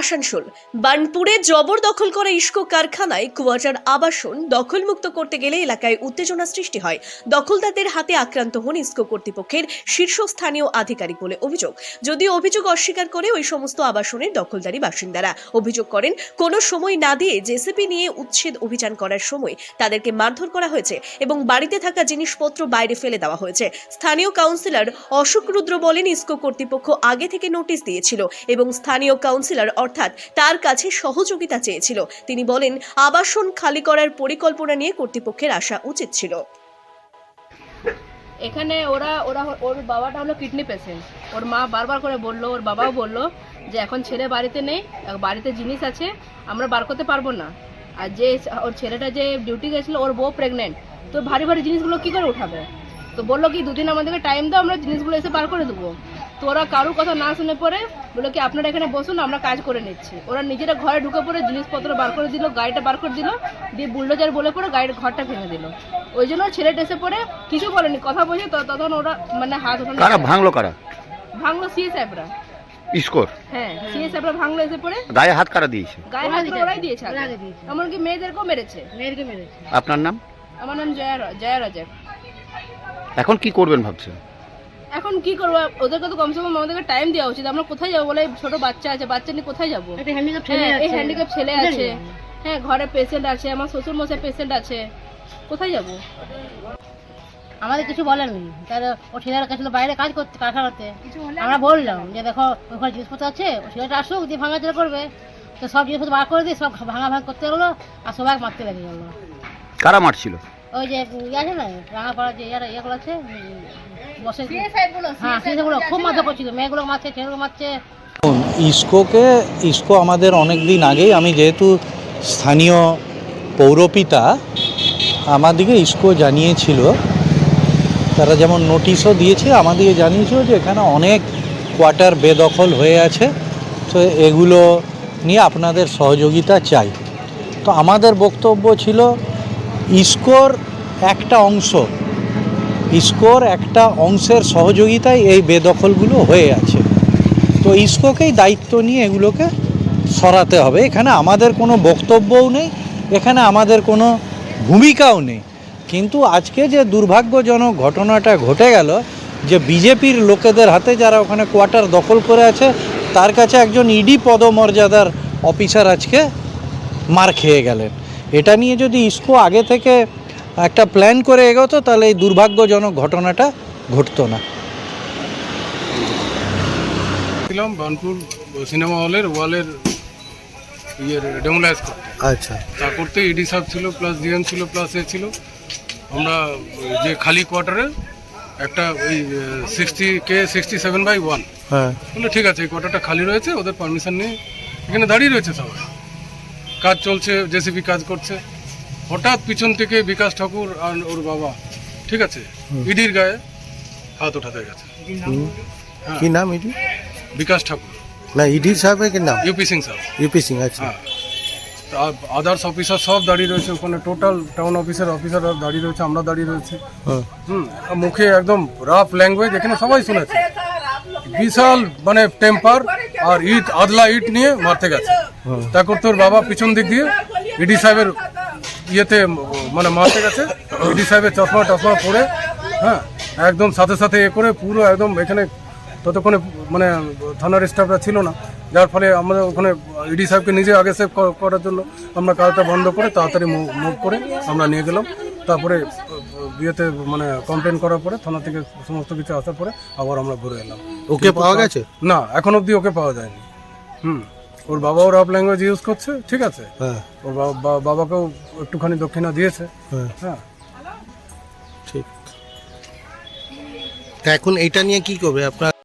আসানসোল। বার্নপুরে জবরদখল করা ইস্কো কারখানায় কোয়ার্টার আবাসন দখলমুক্ত করতে গেলে এলাকায় উত্তেজনা সৃষ্টি হয়। দখলদারদের হাতে আক্রান্ত হন ইস্কো কর্তৃপক্ষের শীর্ষস্থানীয় আধিকারিক বলে অভিযোগ। যদিও অভিযোগ অস্বীকার করে ওই সমস্ত আবাসনের দখলদারি বাসিন্দারা। অভিযোগ করেন, কোনো সময় না দিয়ে জেসিপি নিয়ে উচ্ছেদ অভিযান করার সময় তাদেরকে মারধর করা হয়েছে এবং বাড়িতে থাকা জিনিসপত্র বাইরে ফেলে দেওয়া হয়েছে। স্থানীয় কাউন্সিলর অশোক রুদ্র বলেন, ইস্কো কর্তৃপক্ষ আগে থেকে নোটিশ দিয়েছিল এবং স্থানীয় কাউন্সিলর অর্থাৎ তার কাছে সহযোগিতা চেয়েছিল। তিনি বলেন, আবাসন খালি করার পরিকল্পনা নিয়ে কর্তৃপক্ষের আসা উচিত ছিল। এখানে ওরা ওরা, ওর বাবাটা হলো কিডনি পেশেন্ট। ওর মা বারবার করে বলল, ওর বাবাও বলল যে এখন ছেলে বাড়িতে নেই, বাড়িতে জিনিস আছে, আমরা বার করতে পারব না। আর যে ওর ছেলেটা যে ডিউটি গেছিল, ওর বউ প্রেগনেন্ট। তো ভারী ভারী জিনিসগুলো কী করে উঠাবে? তো বলল কি, দুদিন আমাদেরকে টাইম দাও, আমরা জিনিসগুলো এসে বার করে দেবো। তো ওরা কারোর কথা না শুনে পরে বলে কি আপনারা এখানে বসুন আমরা কাজ করে নিচ্ছি। ওরা নিজেরা ঘরে ঢুকে পড়ে জিনিসপত্র বার করে দিল গাড়িটা বার করে দিল দিয়ে বুলডোজার বলে পরে গাড়ির ঘরটা ভেঙে দিল। ওই জন্য ছেলেটা এসে পরে কিছু বলেনি কথা বলছে তখন ওরা মানে হাত ওঠানো কারা ভাঙলো কারা? ভাঙলো সিএ সাহেবরা স্কোর? হ্যাঁ সিএ সাহেবরা ভাঙলো এসে পরে গায়ে হাত কারা দিয়েছে? গায়ে হাত ওরাই দিয়েছে এমনকি মেয়েদেরকেও মেরেছে। মেয়েদেরকে মেরেছে। আপনার নাম? আমার নাম জয়া জয়া রাজাক এখন কি করবেন ভাবছেন? এখন কি করব? ওদেরকে তো কমসে কম আমাদেরকে টাইম দেওয়া উচিত। আমরা কোথায় যাব বলে? ছোট বাচ্চা আছে বাচ্চা নিয়ে কোথায় যাব? হ্যাঁ, এই হ্যান্ডিক্যাপ ছেলে আছে। হ্যাঁ ঘরে পেশেন্ট আছে আমার শ্বশুর মশাই পেশেন্ট আছে। কোথায় যাব? আমাদের কিছু বলেননি তাহলে ও ছেলেরা গেছিল বাইরে কাজ করতে কারখানাতে। আমরা বললাম যে দেখো ওখানে জিনিসপত্র আছে ও ছেলেটা আসুক দিয়ে ভাঙা ভাঙাচোরা করবে। তো সব জিনিসপত্র বার করে দিয়ে সব ভাঙা ভাঙা করতে গেলো আর সবাই মারতে লেগে গেলো। কারা মারছিল? ওই যে ইয়ে আছে না রাঙাপাড়া যে ইয়ারা ইয়েগুলো আছে বসে হ্যাঁ সেগুলো খুব মাথা করছিল মেয়েগুলো মারছে ছেলেগুলো মারছে। দেখুন, ইসকোকে ইসকো আমাদের অনেক দিন আগেই আমি যেহেতু স্থানীয় পৌরপিতা আমাদেরকে ইসকো জানিয়েছিল। তারা যেমন নোটিশও দিয়েছে আমাদেরকে জানিয়েছিল যে এখানে অনেক কোয়ার্টার বেদখল হয়ে আছে। তো এগুলো নিয়ে আপনাদের সহযোগিতা চাই। তো আমাদের বক্তব্য ছিল ইসকোর একটা অংশ। ইসকোর একটা অংশের সহযোগিতায় এই বেদখলগুলো হয়ে আছে। তো ইসকোকেই দায়িত্ব নিয়ে এগুলোকে সরাতে হবে। এখানে আমাদের কোনো বক্তব্যও নেই, এখানে আমাদের কোনো ভূমিকাও নেই। কিন্তু আজকে যে দুর্ভাগ্যজনক ঘটনাটা ঘটে গেল, যে বিজেপির লোকেদের হাতে যারা ওখানে কোয়ার্টার দখল করে আছে, তার কাছে একজন ইডি পদমর্যাদার অফিসার আজকে মার খেয়ে গেলেন। এটা নিয়ে যদি ইসকো আগে থেকে একটা প্ল্যান করে এগোতো তাহলে এই দুর্ভাগ্যজনক ঘটনাটা ঘটতো না। ছিলাম বানপুর সিনেমা হলের ওয়ালের ইয়ের ডেমোলাইজ করতে। আচ্ছা। তা করতে ইডি সাহেব ছিল প্লাস জিএম ছিল প্লাস এ ছিল। আমরা যে খালি কোয়ার্টারে একটা ওই সিক্সটি কে সিক্সটি সেভেন বাই ওয়ান হ্যাঁ। ঠিক আছে এই কোয়ার্টারটা খালি রয়েছে ওদের পারমিশন নিয়ে এখানে দাঁড়িয়ে রয়েছে সবাই। কাজ চলছে জেসিবি কাজ করছে। হঠাৎ পিছন থেকে বিকাশ ঠাকুর আর ওর বাবা ঠিক আছে? ইডির গায়ে হাত ওঠাতে গেছে। হ্যাঁ, কি নাম এটি বিকাশ ঠাকুর। না ইডি সাহেবের কি নাম? ইউপি সিং সাহেব। ইউপি সিং আচ্ছা। হ্যাঁ। আদার্স অফিসার সব দাঁড়িয়ে রয়েছে ওখানে। টোটাল টাউন অফিসার অফিসার দাঁড়িয়ে রয়েছে আমরা দাঁড়িয়ে রয়েছি। হ্যাঁ। হুম। আর মুখে একদম রাফ ল্যাঙ্গুয়েজ এখানে সবাই শুনেছে। বিশাল মানে টেম্পার আর ইট, আদলা ইট নিয়ে মারতে গেছে। তারপর তোর বাবা পিছন দিক দিয়ে ইডি সাহেবের ইয়েতে মানে মারতে গেছে। ইডি সাহেবের চশমা টশমা পরে হ্যাঁ একদম সাথে সাথে এ করে পুরো একদম এখানে ততক্ষণে মানে থানার স্টাফরা ছিল না। যার ফলে আমরা ওখানে ইডি সাহেবকে নিজে আগে সেভ করার জন্য আমরা কাজটা বন্ধ করে তাড়াতাড়ি মুভ করে আমরা নিয়ে গেলাম। তারপরে বিয়েতে মানে কমপ্লেন করার পরে থানা থেকে সমস্ত কিছু আসার পরে আবার আমরা ঘুরে এলাম। ওকে পাওয়া গেছে? না এখন অবধি ওকে পাওয়া যায়নি। হুম ওর বাবাও রাফ ল্যাঙ্গুয়েজ ইউজ করছে ঠিক আছে। হ্যাঁ। ওর বাবাকেও একটুখানি দক্ষিণা দিয়েছে। হ্যাঁ। হ্যাঁ। ঠিক। এখন এটা নিয়ে কি করবে? আপনার